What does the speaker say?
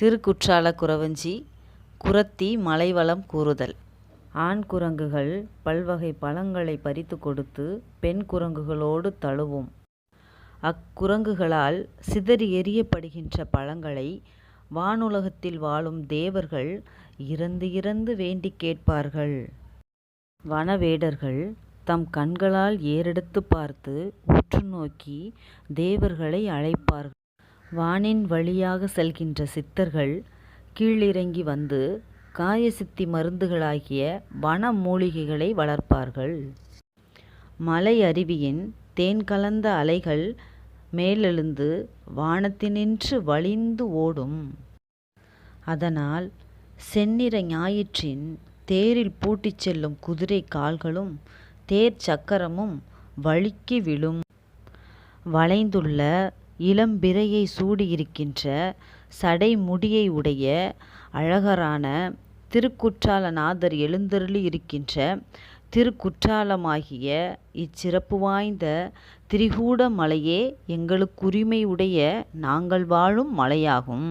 திருக்குற்றால குறவஞ்சி குரத்தி மலைவளம் கூறுதல் ஆண் குரங்குகள் பல்வகை பழங்களை பறித்து கொடுத்து பெண் குரங்குகளோடு தழுவும் அக்குரங்குகளால் சிதறி எறியப்படுகின்ற பழங்களை வானுலகத்தில் வாழும் தேவர்கள் இறந்து இறந்து வேண்டிக் கேட்பார்கள். வனவேடர்கள் தம் கண்களால் ஏறெடுத்து பார்த்து உற்று நோக்கி தேவர்களை அழைப்பார்கள். வானின் வழியாக செல்கின்ற சித்தர்கள் கீழிறங்கி வந்து காயசித்தி மருந்துகளாகிய வன மூலிகைகளை வளர்ப்பார்கள். மலை அருவியின் தேன் கலந்த அலைகள் மேலெழுந்து வானத்தினின்று வழிந்து ஓடும். அதனால் செந்நிற ஞாயிற்றின் தேரில் பூட்டிச் செல்லும் குதிரை கால்களும் தேர் சக்கரமும் வழுக்கி விழும். வளைந்துள்ள இளம்பிறையை சூடியிருக்கின்ற சடை முடியை உடைய அழகரான திருக்குற்றால நாதர் எழுந்தருளி இருக்கின்ற திருக்குற்றாலமாகிய இச்சிறப்பு வாய்ந்த திரிகூட மலையே எங்களுக்குரிமையுடைய நாங்கள் வாழும் மலையாகும்.